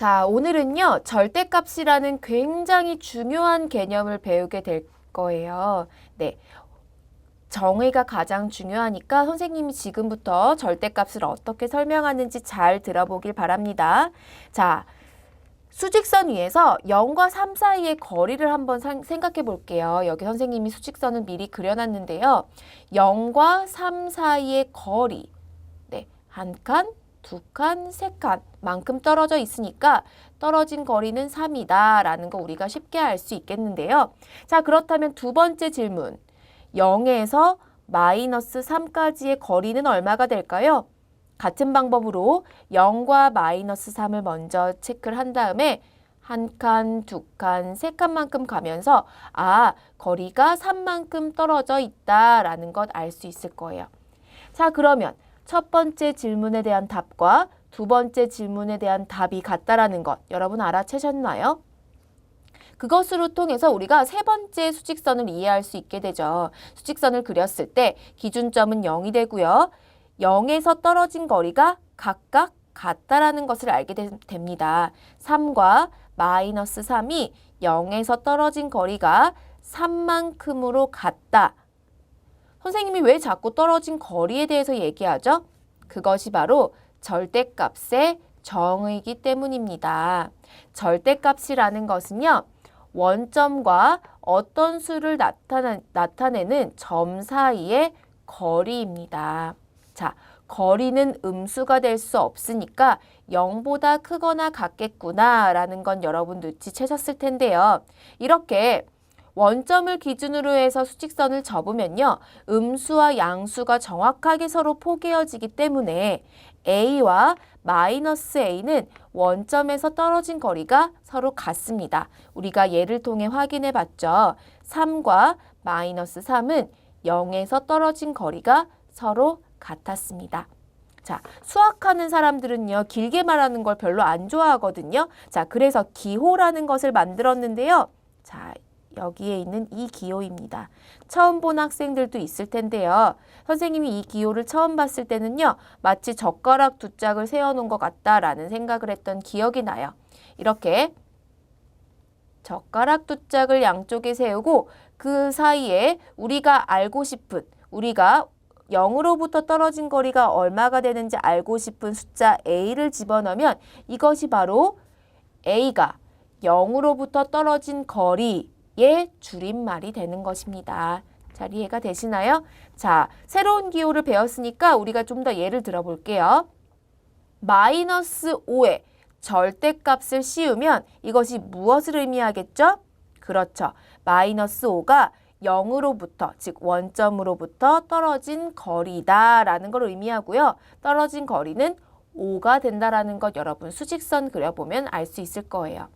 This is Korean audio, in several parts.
자, 오늘은요, 절대값이라는 굉장히 중요한 개념을 배우게 될 거예요. 네. 정의가 가장 중요하니까 선생님이 지금부터 절대값을 어떻게 설명하는지 잘 들어보길 바랍니다. 자, 수직선 위에서 0과 3 사이의 거리를 한번 상- 생각해 볼게요. 여기 선생님이 수직선을 미리 그려놨는데요. 0과 3 사이의 거리. 네, 한 칸, 두 칸, 세 칸 만큼 떨어져 있으니까 떨어진 거리는 3이다 라는 거 우리가 쉽게 알 수 있겠는데요. 자, 그렇다면 두 번째 질문. 0에서 마이너스 3까지의 거리는 얼마가 될까요? 같은 방법으로 0과 마이너스 3을 먼저 체크를 한 다음에 한 칸, 두 칸, 세 칸만큼 가면서 아, 거리가 3만큼 떨어져 있다라는 것 알 수 있을 거예요. 자, 그러면 첫 번째 질문에 대한 답과 두 번째 질문에 대한 답이 같다라는 것 여러분 알아채셨나요? 그것으로 통해서 우리가 세 번째 수직선을 이해할 수 있게 되죠. 수직선을 그렸을 때 기준점은 0이 되고요. 0에서 떨어진 거리가 각각 같다라는 것을 알게 되- 됩니다. 3과 마이너스 3이 0에서 떨어진 거리가 3만큼으로 같다. 선생님이 왜 자꾸 떨어진 거리에 대해서 얘기하죠? 그것이 바로 절대값의 정의이기 때문입니다. 절대값이라는 것은요, 원점과 어떤 수를 나타내, 나타내 는 점 사이의 거리입니다. 자, 거리는 음수가 될 수 없으니까 0보다 크거나 같겠구나 라는 건 여러분 눈치채셨을 텐데요. 이렇게 원점을 기준으로 해서 수직선을 접으면요. 음수와 양수가 정확하게 서로 포개어지기 때문에 a와 마이너스 a는 원점에서 떨어진 거리가 서로 같습니다. 우리가 예를 통해 확인해 봤죠. 3과 마이너스 3은 0에서 떨어진 거리가 서로 같았습니다. 자, 수학하는 사람들은요, 길게 말하는 걸 별로 안 좋아하거든요. 자, 그래서 기호라는 것을 만들었는데요. 자, 여기에 있는 이 기호입니다. 처음 본 학생들도 있을 텐데요. 선생님이 이 기호를 처음 봤을 때는요, 마치 젓가락 두 짝을 세워놓은 것 같다라는 생각을 했던 기억이 나요. 이렇게 젓가락 두 짝을 양쪽에 세우고 그 사이에 우리가 알고 싶은, 우리가 0으로부터 떨어진 거리가 얼마가 되는지 알고 싶은 숫자 a를 집어넣으면 이것이 바로 a가 0으로부터 떨어진 거리 의 줄임말이 되는 것입니다. 잘 이해가 되시나요? 자, 새로운 기호를 배웠으니까 우리가 좀 더 예를 들어볼게요. 마이너스 5에 절대값을 씌우면 이것이 무엇을 의미하겠죠? 그렇죠. 마이너스 5가 0으로부터, 즉 원점으로부터 떨어진 거리다 라는 걸 의미하고요. 떨어진 거리는 5가 된다라는 것 여러분 수직선 그려보면 알 수 있을 거예요.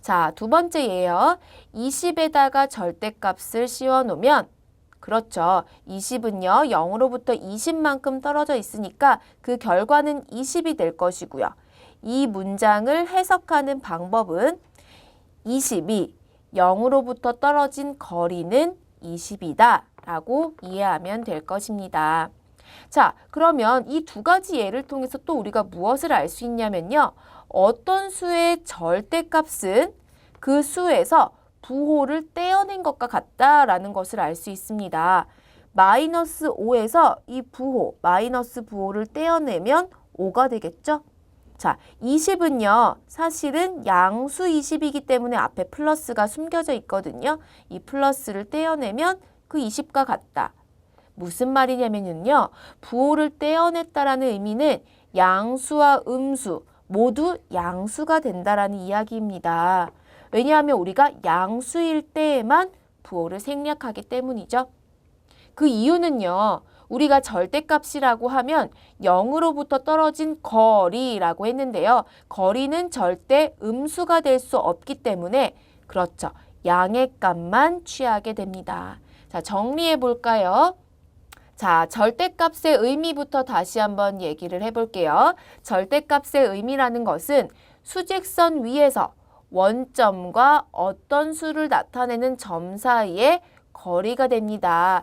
자, 두 번째 예요. 20에다가 절대값을 씌워 놓으면 그렇죠. 20은요, 0으로부터 20만큼 떨어져 있으니까 그 결과는 20이 될 것이고요. 이 문장을 해석하는 방법은 20이 0으로부터 떨어진 거리는 20이다 라고 이해하면 될 것입니다. 자, 그러면 이 두 가지 예를 통해서 또 우리가 무엇을 알 수 있냐면요. 어떤 수의 절대값은 그 수에서 부호를 떼어낸 것과 같다라는 것을 알 수 있습니다. 마이너스 5에서 이 부호, 마이너스 부호를 떼어내면 5가 되겠죠? 자, 20은요, 사실은 양수 20이기 때문에 앞에 플러스가 숨겨져 있거든요. 이 플러스를 떼어내면 그 20과 같다. 무슨 말이냐면요, 부호를 떼어냈다라는 의미는 양수와 음수 모두 양수가 된다라는 이야기입니다. 왜냐하면 우리가 양수일 때에만 부호를 생략하기 때문이죠. 그 이유는요. 우리가 절대값이라고 하면 0으로부터 떨어진 거리라고 했는데요. 거리는 절대 음수가 될 수 없기 때문에 그렇죠. 양의 값만 취하게 됩니다. 자, 정리해 볼까요? 자, 절대값의 의미부터 다시 한번 얘기를 해볼게요. 절대값의 의미라는 것은 수직선 위에서 원점과 어떤 수를 나타내는 점 사이의 거리가 됩니다.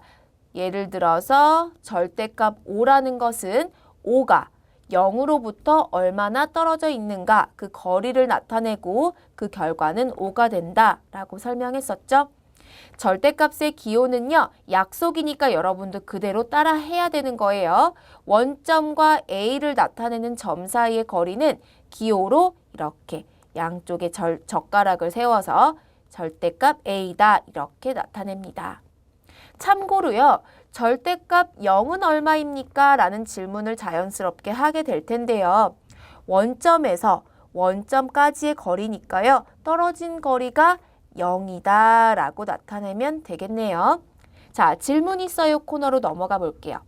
예를 들어서 절대값 5라는 것은 5가 0으로부터 얼마나 떨어져 있는가 그 거리를 나타내고 그 결과는 5가 된다라고 설명했었죠. 절대값의 기호는요, 약속이니까 여러분도 그대로 따라 해야 되는 거예요. 원점과 A를 나타내는 점 사이의 거리는 기호로 이렇게 양쪽에 절, 젓가락을 세워서 절대값 A다 이렇게 나타냅니다. 참고로요, 절대값 0은 얼마입니까? 라는 질문을 자연스럽게 하게 될 텐데요. 원점에서 원점까지의 거리니까요. 떨어진 거리가 0이다 라고 나타내면 되겠네요. 자, 질문 있어요 코너로 넘어가 볼게요.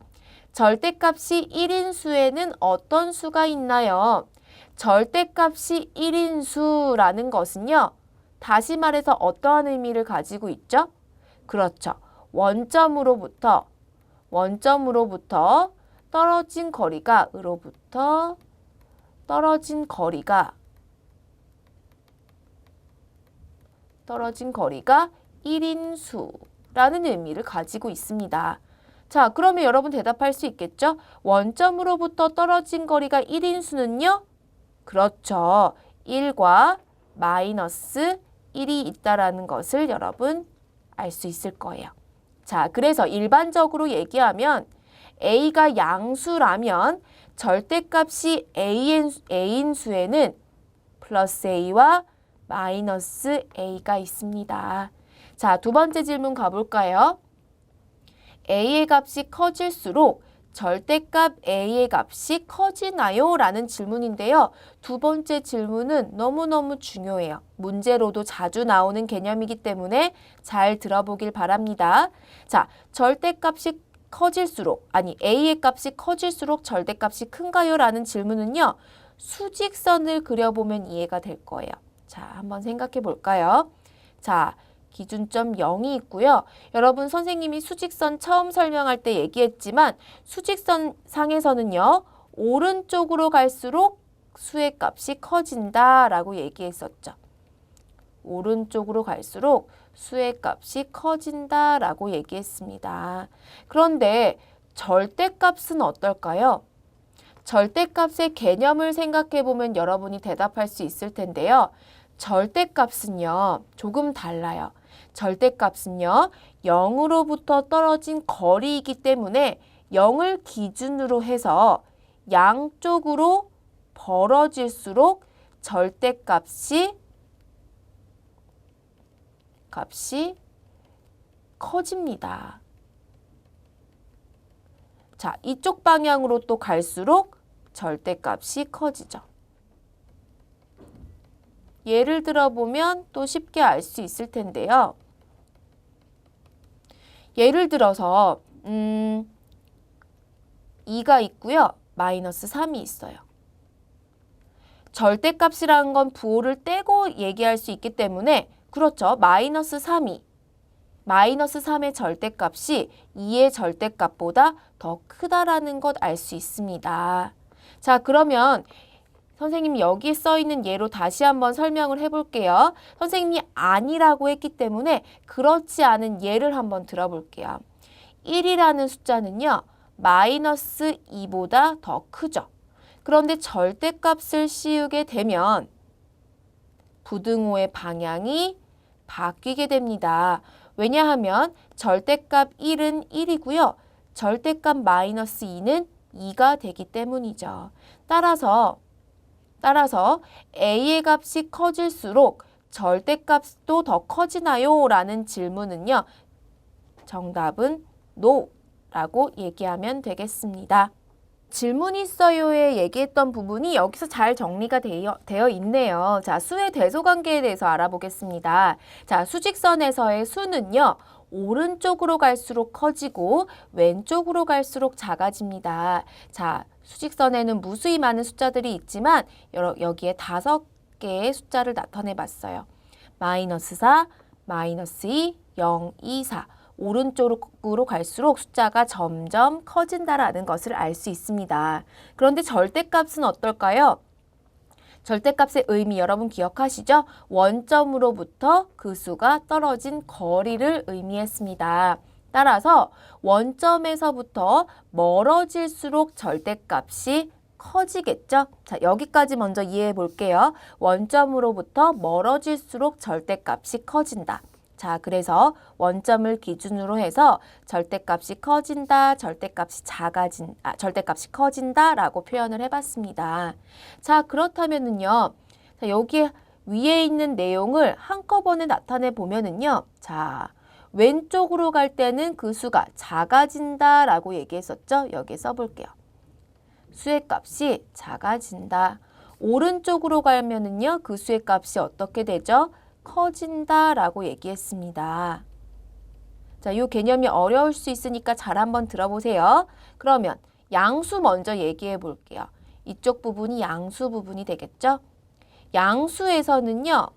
절대값이 1인 수에는 어떤 수가 있나요? 절대값이 1인 수라는 것은요. 다시 말해서 어떠한 의미를 가지고 있죠? 그렇죠. 원점으로부터 원점으로부터 떨어진 거리가 으로부터 떨어진 거리가 떨어진 거리가 1인 수라는 의미를 가지고 있습니다. 자, 그러면 여러분 대답할 수 있겠죠? 원점으로부터 떨어진 거리가 1인 수는요? 그렇죠. 1과 마이너스 1이 있다라는 것을 여러분 알 수 있을 거예요. 자, 그래서 일반적으로 얘기하면 A가 양수라면 절대값이 A인, A인 수에는 플러스 A와 마이너스 A가 있습니다. 자, 두 번째 질문 가볼까요? A의 값이 커질수록 절대값 A의 값이 커지나요? 라는 질문인데요. 두 번째 질문은 너무너무 중요해요. 문제로도 자주 나오는 개념이기 때문에 잘 들어보길 바랍니다. 자, 절대값이 커질수록, 아니, A의 값이 커질수록 절대값이 큰가요? 라는 질문은요. 수직선을 그려보면 이해가 될 거예요. 자, 한번 생각해 볼까요? 자, 기준점 0이 있고요. 여러분 선생님이 수직선 처음 설명할 때 얘기했지만 수직선 상에서는요. 오른쪽으로 갈수록 수의 값이 커진다라고 얘기했었죠. 오른쪽으로 갈수록 수의 값이 커진다라고 얘기했습니다. 그런데 절대값은 어떨까요? 절대값의 개념을 생각해 보면 여러분이 대답할 수 있을 텐데요. 절대값은요, 조금 달라요. 절대값은요, 0으로부터 떨어진 거리이기 때문에 0을 기준으로 해서 양쪽으로 벌어질수록 절대값이 값이 커집니다. 자, 이쪽 방향으로 또 갈수록 절대값이 커지죠. 예를 들어 보면 또 쉽게 알 수 있을 텐데요. 예를 들어서 음 2가 있고요. 마이너스 3이 있어요. 절대값이라는 건 부호를 떼고 얘기할 수 있기 때문에 그렇죠. 마이너스 3이 마이너스 3의 절대값이 2의 절대값보다 더 크다라는 것 알 수 있습니다. 자, 그러면 선생님이 여기 써 있는 예로 다시 한번 설명을 해볼게요. 선생님이 아니라고 했기 때문에 그렇지 않은 예를 한번 들어볼게요. 1이라는 숫자는요. 마이너스 2보다 더 크죠. 그런데 절대값을 씌우게 되면 부등호의 방향이 바뀌게 됩니다. 왜냐하면 절대값 1은 1이고요. 절대값 마이너스 2는 2가 되기 때문이죠. 따라서 따라서 a의 값이 커질수록 절대값도 더 커지나요? 라는 질문은요. 정답은 no 라고 얘기하면 되겠습니다. 질문 있어요에 얘기했던 부분이 여기서 잘 정리가 되어, 되어 있네요. 자, 수의 대소관계에 대해서 알아보겠습니다. 자, 수직선에서의 수는요. 오른쪽으로 갈수록 커지고 왼쪽으로 갈수록 작아집니다. 자, 수직선에는 무수히 많은 숫자들이 있지만 여러, 여기에 다섯 개의 숫자를 나타내 봤어요. 마이너스 4, 마이너스 2, 0, 2, 4. 오른쪽으로 갈수록 숫자가 점점 커진다라는 것을 알 수 있습니다. 그런데 절대값은 어떨까요? 절대값의 의미 여러분 기억하시죠? 원점으로부터 그 수가 떨어진 거리를 의미했습니다. 따라서 원점에서부터 멀어질수록 절대값이 커지겠죠? 자, 여기까지 먼저 이해해 볼게요. 원점으로부터 멀어질수록 절대값이 커진다. 자, 그래서 원점을 기준으로 해서 절대값이 커진다, 절대값이 작아진, 아, 절대값이 커진다라고 표현을 해봤습니다. 자, 그렇다면은요, 자, 여기 위에 있는 내용을 한꺼번에 나타내 보면은요, 자, 왼쪽으로 갈 때는 그 수가 작아진다라고 얘기했었죠? 여기에 써볼게요. 수의 값이 작아진다. 오른쪽으로 가면은요, 그 수의 값이 어떻게 되죠? 커진다 라고 얘기했습니다. 자, 이 개념이 어려울 수 있으니까 잘 한번 들어보세요. 그러면 양수 먼저 얘기해 볼게요. 이쪽 부분이 양수 부분이 되겠죠? 양수에서는요,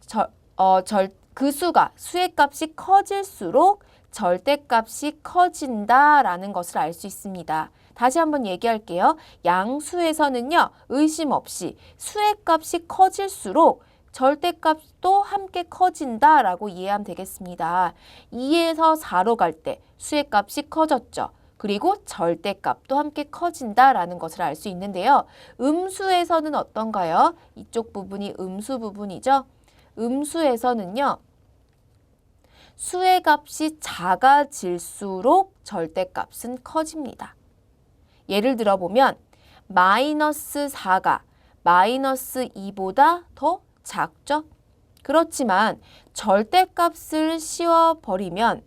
절, 어, 절, 그 수가 수의 값이 커질수록 절대값이 커진다라는 것을 알 수 있습니다. 다시 한번 얘기할게요. 양수에서는요, 의심 없이 수의 값이 커질수록 절대값도 함께 커진다라고 이해하면 되겠습니다. 2에서 4로 갈 때 수의 값이 커졌죠. 그리고 절대값도 함께 커진다라는 것을 알 수 있는데요. 음수에서는 어떤가요? 이쪽 부분이 음수 부분이죠. 음수에서는요. 수의 값이 작아질수록 절대값은 커집니다. 예를 들어 보면 마이너스 4가 마이너스 2보다 더 작죠? 그렇지만 절대값을 씌워버리면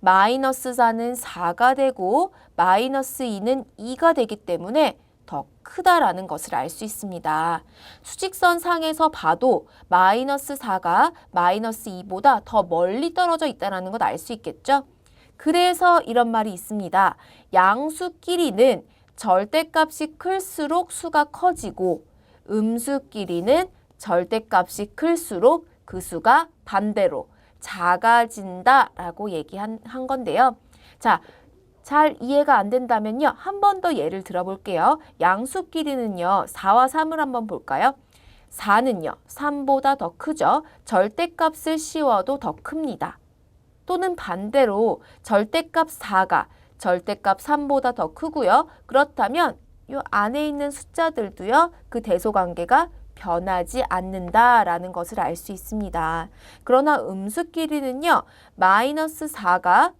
마이너스 4는 4가 되고 마이너스 2는 2가 되기 때문에 더 크다라는 것을 알 수 있습니다. 수직선 상에서 봐도 마이너스 4가 마이너스 2보다 더 멀리 떨어져 있다는 걸알수 있겠죠? 그래서 이런 말이 있습니다. 양수끼리는 절대값이 클수록 수가 커지고 음수끼리는 절대값이 클수록 그 수가 반대로 작아진다라고 얘기한 한 건데요. 자, 잘 이해가 안 된다면요. 한 번 더 예를 들어볼게요. 양수끼리는요. 4와 3을 한번 볼까요? 4는요. 3보다 더 크죠. 절대값을 씌워도 더 큽니다. 또는 반대로 절대값 4가 절대값 3보다 더 크고요. 그렇다면 이 안에 있는 숫자들도요. 그 대소관계가 변하지 않는다라는 것을 알 수 있습니다. 그러나 음수끼리는요. 마이너스 4가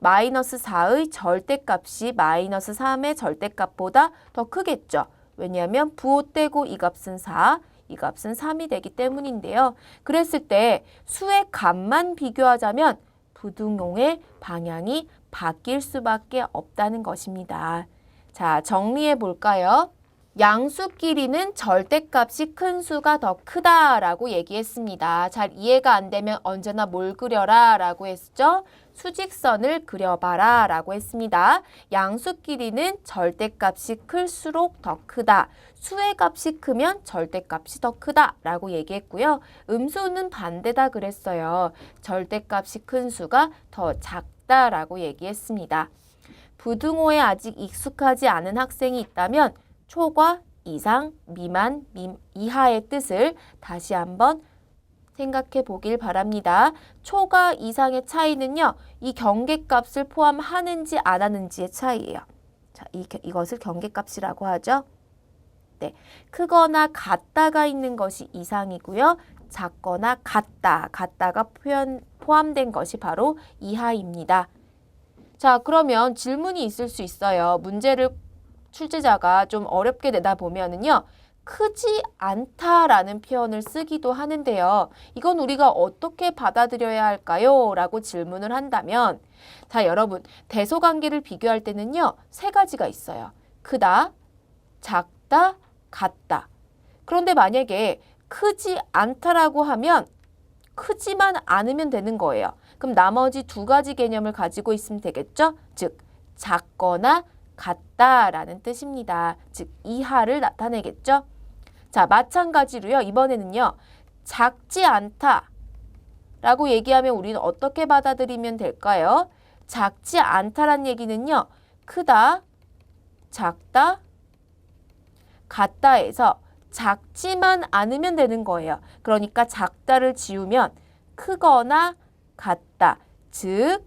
마이너스 4의 절대값이 마이너스 3의 절대값보다 더 크겠죠. 왜냐하면 부호 떼고 이 값은 4, 이 값은 3이 되기 때문인데요. 그랬을 때 수의 값만 비교하자면 부등용의 방향이 바뀔 수밖에 없다는 것입니다. 자, 정리해 볼까요? 양수끼리는 절대값이 큰 수가 더 크다라고 얘기했습니다. 잘 이해가 안 되면 언제나 뭘 그려라 라고 했죠? 수직선을 그려봐라 라고 했습니다. 양수끼리는 절대값이 클수록 더 크다. 수의 값이 크면 절대값이 더 크다 라고 얘기했고요. 음수는 반대다 그랬어요. 절대값이 큰 수가 더 작다라고 얘기했습니다. 부등호에 아직 익숙하지 않은 학생이 있다면 초과, 이상, 미만, 미, 이하의 뜻을 다시 한번 생각해 보길 바랍니다. 초과 이상의 차이는요, 이 경계값을 포함하는지 안 하는지의 차이예요. 자, 이, 이것을 경계값이라고 하죠. 네. 크거나 같다가 있는 것이 이상이고요. 작거나 같다, 같다가 표현, 포함된 것이 바로 이하입니다. 자, 그러면 질문이 있을 수 있어요. 문제를 출제자가 좀 어렵게 내다 보면은요. 크지 않다라는 표현을 쓰기도 하는데요. 이건 우리가 어떻게 받아들여야 할까요? 라고 질문을 한다면 자, 여러분, 대소관계를 비교할 때는요. 세 가지가 있어요. 크다, 작다, 같다. 그런데 만약에 크지 않다라고 하면 크지만 않으면 되는 거예요. 그럼 나머지 두 가지 개념을 가지고 있으면 되겠죠? 즉, 작거나 같다라는 뜻입니다. 즉, 이하를 나타내겠죠? 자, 마찬가지로요. 이번에는요. 작지 않다 라고 얘기하면 우리는 어떻게 받아들이면 될까요? 작지 않다란 얘기는요. 크다, 작다, 같다에서 작지만 않으면 되는 거예요. 그러니까 작다를 지우면 크거나 같다. 즉,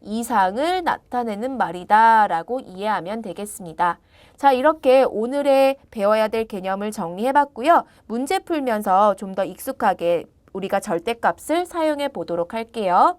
이상을 나타내는 말이다 라고 이해하면 되겠습니다. 자, 이렇게 오늘의 배워야 될 개념을 정리해 봤고요. 문제 풀면서 좀 더 익숙하게 우리가 절대값을 사용해 보도록 할게요.